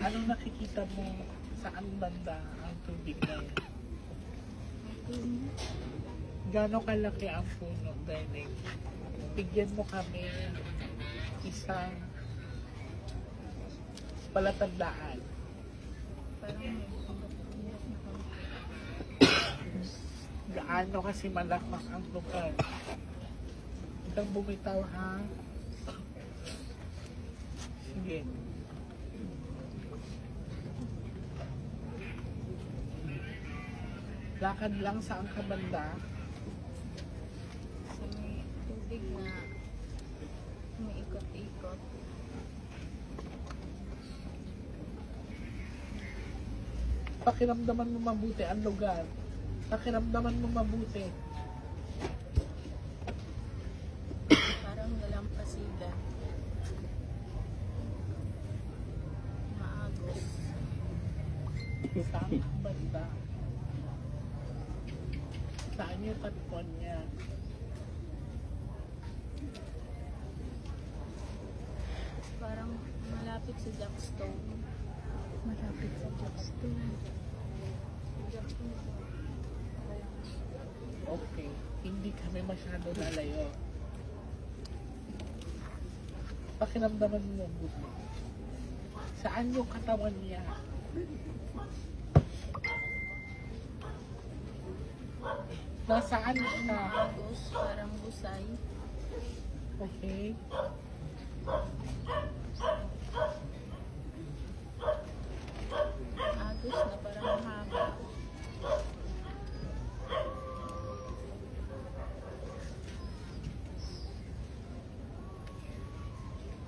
Anong nakikita mo saan banda ang tubig na yan? Gano'ng kalaki ang puno, Deneng? Bigyan mo kami isang palatandaan. Gaano kasi malakmak ang lugar. Ikaw bumitaw ha. Sige. Lakad lang sa ang kabanda. sa may tubig na umiikot-ikot. Pakiramdaman mo mabuti ang lugar. Pakiramdaman mo mabuti. Parang nalampasigan. Maagos. Saan ang banda? Yung tatpon niya? Parang malapit sa Jackstone. Malapit sa Jackstone. Jackstone. Okay. Hindi kami masyado lalayo. Pakiramdaman mo mabuti. Saan yung katawan niya? Nasaan siya? Maagos, parang busay. Okay. Agos na parang mahaba.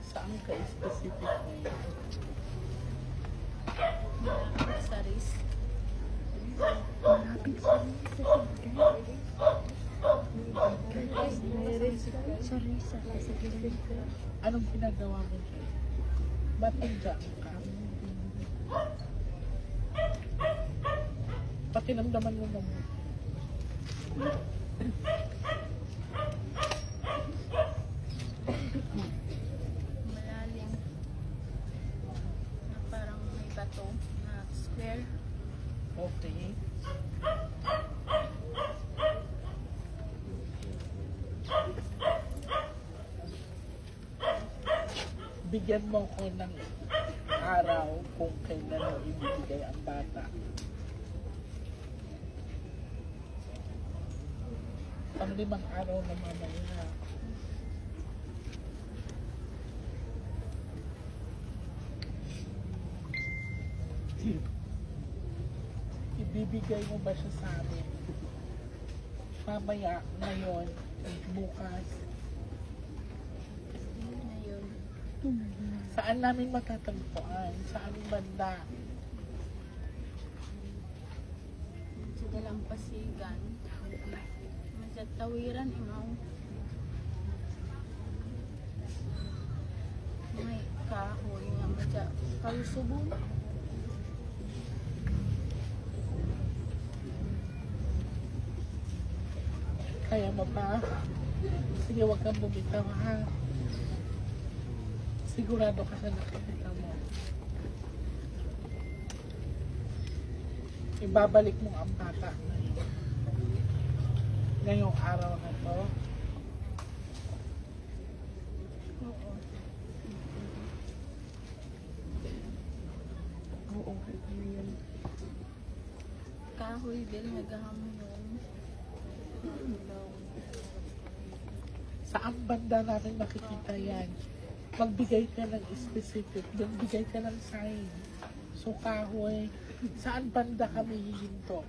Saan ka specific? Malapit sa wrist. Malapit sa Sorry, ko. Anong ginagawa mo? Ba't nandiyan ka? Pakiramdaman mo mabuti. Malalim. Na parang may bato na square. Okay. Bigyan mo ko ng araw kung kailan mo ibibigay ang bata. Pang limang araw na mamaya. Ibibigay mo ba siya sa amin? Mamaya, ngayon, bukas. Ngayon, Saan namin matatagpuan? Saan banda? sa dalampasigan. Sa tawiran, imaw. May kahoy nga madya. Kalusubong. Kaya mo pa? Sige, wag kang bumitaw ha. Sigurado ka sa nakikita mo. Ibabalik mo ang bata ngayon. Ngayong araw na to. Oo. Oo, ano yun? Kahoy din, naghahamon. Saan banda namin makikita yan? Magbigay ka ng specific, magbigay ka ng sign. So kahoy, saan banda kami hihinto?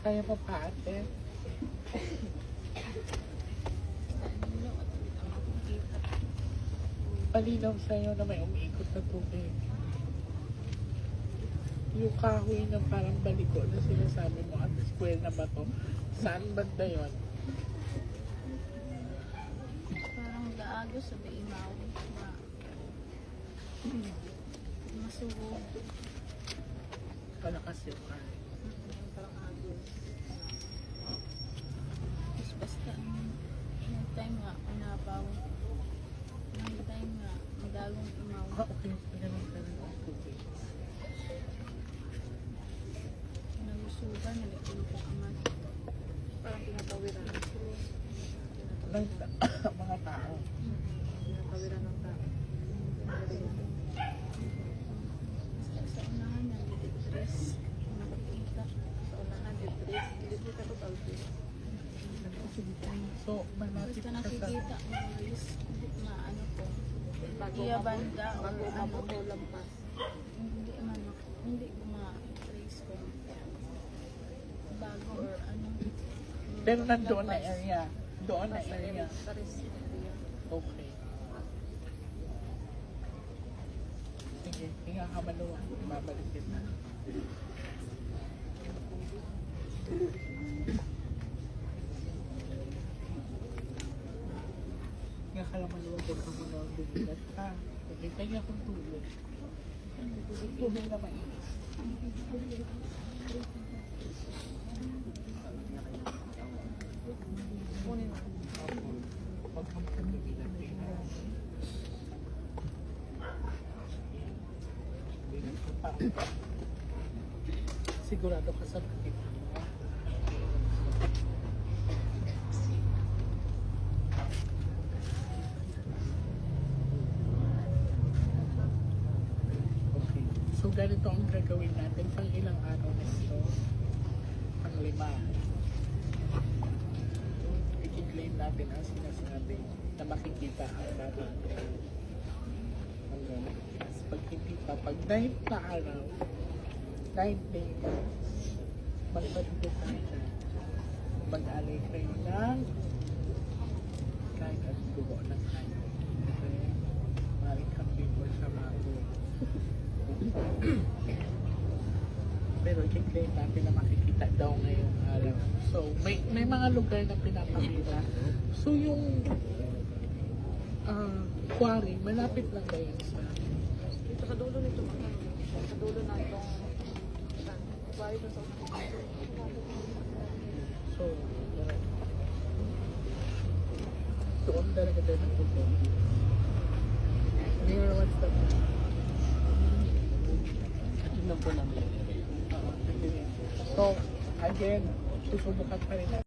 Kaya mo pa ate? Nililip, at ang makikita. Palinaw sa'yo na may umiikot na tubig. Yung kahoy na parang baliko na sinasabi mo at square na ba to? Saan banda yon? Parang gaagos sa imaw. Ma masuhog. Palakas yung car. Parang agos. Basta, may time nga, unapaw. Nalusugan, nalipin ko amat. Parang pinatawiran. Like, mga tao. Pinatawiran ng tao. Sa unahan niya, ditres. Nakikita. Sa unahan, ditres. Ditres ako talpis. So, nakikita, maayos. Maano ko. Iya banda o ano. lampas. Hindi man, hindi ko ma-trace ko. Bago or ano. Pero nandoon na area. Doon na area. Okay. Sige, hinga ka maluwa. Babalik kita. Hinga ka lang maluwa. Huwag ka muna ang bumilat ka. Okay, kaya kong tulog. Tubig na mainis. Kunin mo. Huwag kang panibilan. Sigurado ka sa bakit mo. Okay. So ganito ang gagawin natin pang ilang araw na ito. Pang lima i-claim natin ang sinasabi na makikita ang bata. Hanggang pag hindi pa, pag 9 na araw, 9 days, magbaligo tayo mag-alay kayo ng kahit at dugo ng kayo. Okay? Maring kambing or sa mabo. I-claim natin na makikita daw ngayong araw. So, may may mga lugar na pinapakita. So, yung ah quarry, malapit lang ba yan sa... Dito sa dulo nito mga sa dulo na itong Bali ko sa So, right. Doon talaga tayo nagpunta. Near what's the... Tingnan po namin yung area. So, again, susubukan pa rin.